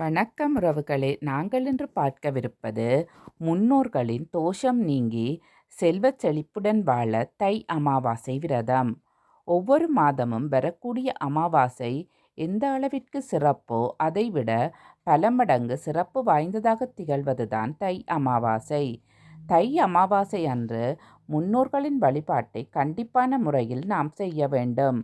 வணக்கம் உறவுகளே. நாங்கள் இன்று பார்க்கவிருப்பது முன்னோர்களின் தோஷம் நீங்கி செல்வச் செழிப்புடன் வாழ தை அமாவாசை விரதம். ஒவ்வொரு மாதமும் வரக்கூடிய அமாவாசை எந்த அளவிற்கு சிறப்போ அதைவிட பல மடங்கு சிறப்பு வாய்ந்ததாக திகழ்வதுதான் தை அமாவாசை. தை அமாவாசை அன்று முன்னோர்களின் வழிபாட்டை கண்டிப்பான முறையில் நாம் செய்ய வேண்டும்.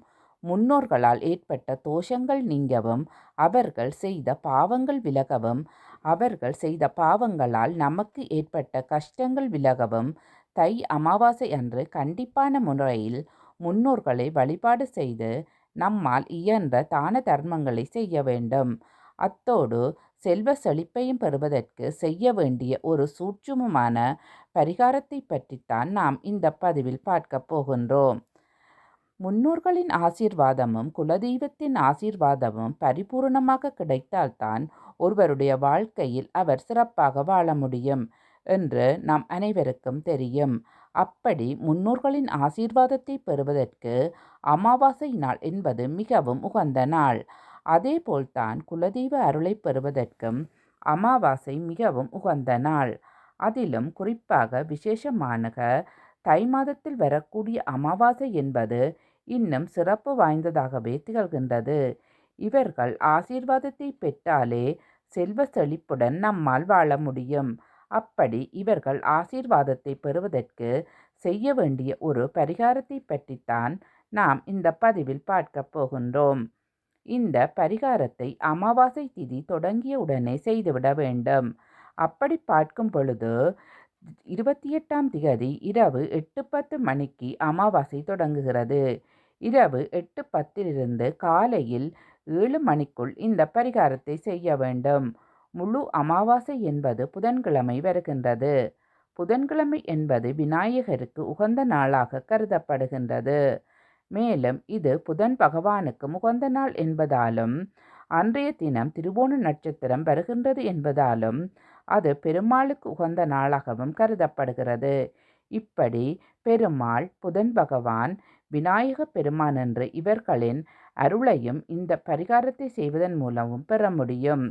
முன்னோர்களால் ஏற்பட்ட தோஷங்கள் நீங்கவும் அவர்கள் செய்த பாவங்கள் விலகவும் அவர்கள் செய்த பாவங்களால் நமக்கு ஏற்பட்ட கஷ்டங்கள் விலகவும் தை அமாவாசை அன்று கண்டிப்பான முறையில் முன்னோர்களை வழிபாடு செய்து நம்மால் இயன்ற தான தர்மங்களை செய்ய வேண்டும். அத்தோடு செல்வ செழிப்பையும் பெறுவதற்கு செய்ய வேண்டிய ஒரு சூட்சுமமான பரிகாரத்தை பற்றித்தான் நாம் இந்த பதிவில் பார்க்க போகின்றோம். முன்னோர்களின் ஆசீர்வாதமும் குலதெய்வத்தின் ஆசீர்வாதமும் பரிபூர்ணமாக கிடைத்தால்தான் ஒருவருடைய வாழ்க்கையில் அவர் சிறப்பாக வாழ முடியும் என்று நாம் அனைவருக்கும் தெரியும். அப்படி முன்னோர்களின் ஆசீர்வாதத்தை பெறுவதற்கு அமாவாசை நாள் என்பது மிகவும் உகந்த நாள். அதேபோல்தான் குலதெய்வ அருளை பெறுவதற்கும் அமாவாசை மிகவும் உகந்த நாள். அதிலும் குறிப்பாக விசேஷமான தை மாதத்தில் வரக்கூடிய அமாவாசை என்பது இன்னும் சிறப்பு வாய்ந்ததாகவே திகழ்கின்றது. இவர்கள் ஆசீர்வாதத்தை பெற்றாலே செல்வ செழிப்புடன் நம்மால் வாழ முடியும். அப்படி இவர்கள் ஆசீர்வாதத்தை பெறுவதற்கு செய்ய வேண்டிய ஒரு பரிகாரத்தை பற்றித்தான் நாம் இந்த பதிவில் பார்க்க போகின்றோம். இந்த பரிகாரத்தை அமாவாசை திதி தொடங்கிய உடனே செய்துவிட வேண்டும். அப்படி பார்க்கும் பொழுது இருபத்தி எட்டாம் திகதி இரவு எட்டு பத்து மணிக்கு அமாவாசை தொடங்குகிறது. இரவு எட்டு பத்திலிருந்து காலையில் ஏழு மணிக்குள் இந்த பரிகாரத்தை செய்ய வேண்டும். முழு அமாவாசை என்பது புதன்கிழமை வருகின்றது. புதன்கிழமை என்பது விநாயகருக்கு உகந்த நாளாக கருதப்படுகின்றது. மேலும் இது புதன் பகவானுக்கு உகந்த நாள் என்பதாலும் அன்றைய தினம் திருவோண நட்சத்திரம் வருகின்றது என்பதாலும் அது பெருமாளுக்கு உகந்த நாளாகவும் கருதப்படுகிறது. இப்படி பெருமாள் புதன் பகவான் விநாயக பெருமான் என்று இவர்களின் அருளையும் இந்த பரிகாரத்தை செய்வதன் மூலமும் பெற முடியும்.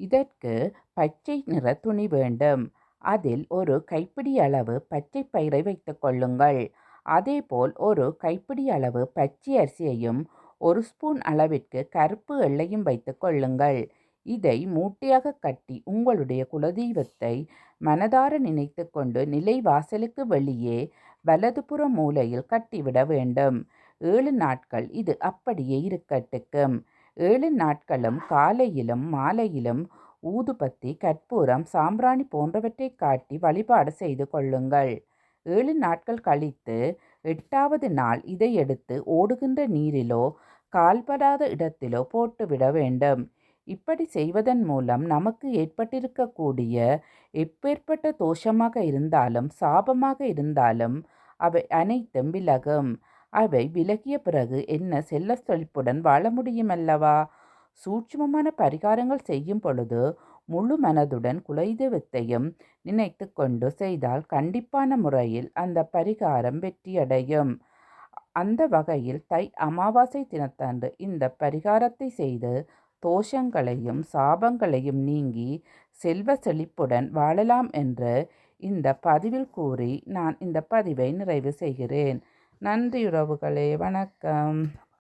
இதற்கு பச்சை நிற துணி வேண்டும். அதில் ஒரு கைப்பிடி அளவு பச்சை பயிரை வைத்துக் கொள்ளுங்கள். அதேபோல் ஒரு கைப்பிடி அளவு பச்சை அரிசியையும் ஒரு ஸ்பூன் அளவிற்கு கருப்பு எள்ளையும் வைத்துக் கொள்ளுங்கள். இதை மூட்டையாக கட்டி உங்களுடைய குலதெய்வத்தை மனதார நினைத்து கொண்டு நிலை வாசலுக்கு வெளியே வலதுபுற மூலையில் கட்டிவிட வேண்டும். ஏழு நாட்கள் இது அப்படியே இருக்கட்டுக்கும். ஏழு நாட்களும் காலையிலும் மாலையிலும் ஊதுபத்தி கற்பூரம் சாம்பிராணி போன்றவற்றை காட்டி வழிபாடு செய்து கொள்ளுங்கள். ஏழு நாட்கள் கழித்து எட்டாவது நாள் இதை எடுத்து ஓடுகின்ற நீரிலோ கால்படாத இடத்திலோ போட்டுவிட வேண்டும். இப்படி செய்வதன் மூலம் நமக்கு ஏற்பட்டிருக்கக்கூடிய எப்பேற்பட்ட தோஷமாக இருந்தாலும் சாபமாக இருந்தாலும் அவை அனைத்தும் விலகும். அவை விலகிய பிறகு என்ன செல்ல செழிப்புடன் வாழ முடியுமல்லவா? சூட்சமமான பரிகாரங்கள் செய்யும் பொழுது முழு மனதுடன் குலைதெய்வத்தையும் நினைத்து கொண்டு செய்தால் கண்டிப்பான முறையில் அந்த பரிகாரம் வெற்றியடையும். அந்த வகையில் தை அமாவாசை தினத்தன்று இந்த பரிகாரத்தை செய்து தோஷங்களையும் சாபங்களையும் நீங்கி செல்வ செழிப்புடன் வாழலாம் என்று இந்த பதிவில் கூறி நான் இந்த பதிவை நிறைவு செய்கிறேன். நன்றி உறவுகளே வணக்கம்.